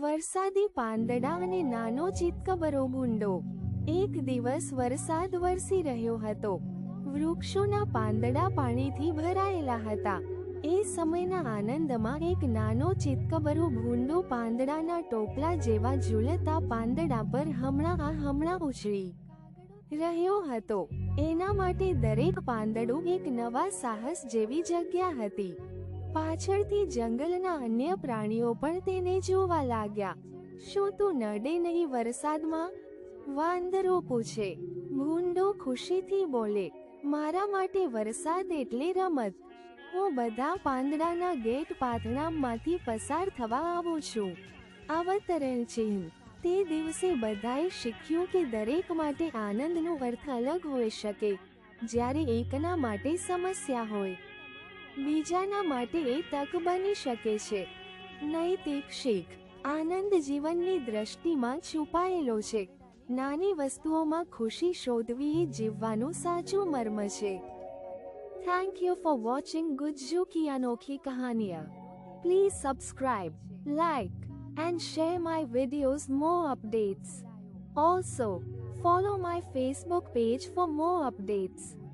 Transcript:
વરસાદી પાંદડા અને નાનો ચિતકબરો ભૂંડો. એક દિવસ વરસાદ વરસી રહ્યો હતો. વૃક્ષોના પાંદડા પાણીથી ભરાયેલા હતા. એ સમયના આનંદમાં એક નાનો ચિતકબરો ભૂંડો પાંદડાના ટોપલા જેવા ઝૂલતા પાંદડા પર હમણાં આ હમણાં ઉછળી રહ્યો હતો. એના માટે દરેક પાંદડું એક નવા સાહસ જેવી જગ્યા હતી. પાછળથી જંગલના અન્ય પ્રાણીઓ પણ તેને જોવા લાગ્યા. શું તું નડે નહીં વરસાદમાં? વાંદરો પૂછે. ભૂંડો ખુશીથી બોલે, મારા માટે વરસાદ એટલે રમત. હું બધા પાંદડાના ગેટ પાથણામાંથી પસાર થવા આવું છું. અવતરણ ચિહ્ન. તે દિવસે બધાએ શીખ્યું કે દરેક માટે આનંદનો અર્થ અલગ હોઈ શકે. જ્યારે એકના માટે સમસ્યા હોય બીજાના માટે તક બની શકે છે. નૈતિક શીખ, આનંદ જીવનની દ્રષ્ટિમાં છુપાયેલો છે. નાની વસ્તુઓમાં ખુશી શોધવી જીવવાનું સાચું મર્મ છે. Thank you for watching Gujju કી અનોખી કહાનિયા please subscribe like and share my videos more updates also follow my Facebook page for more updates.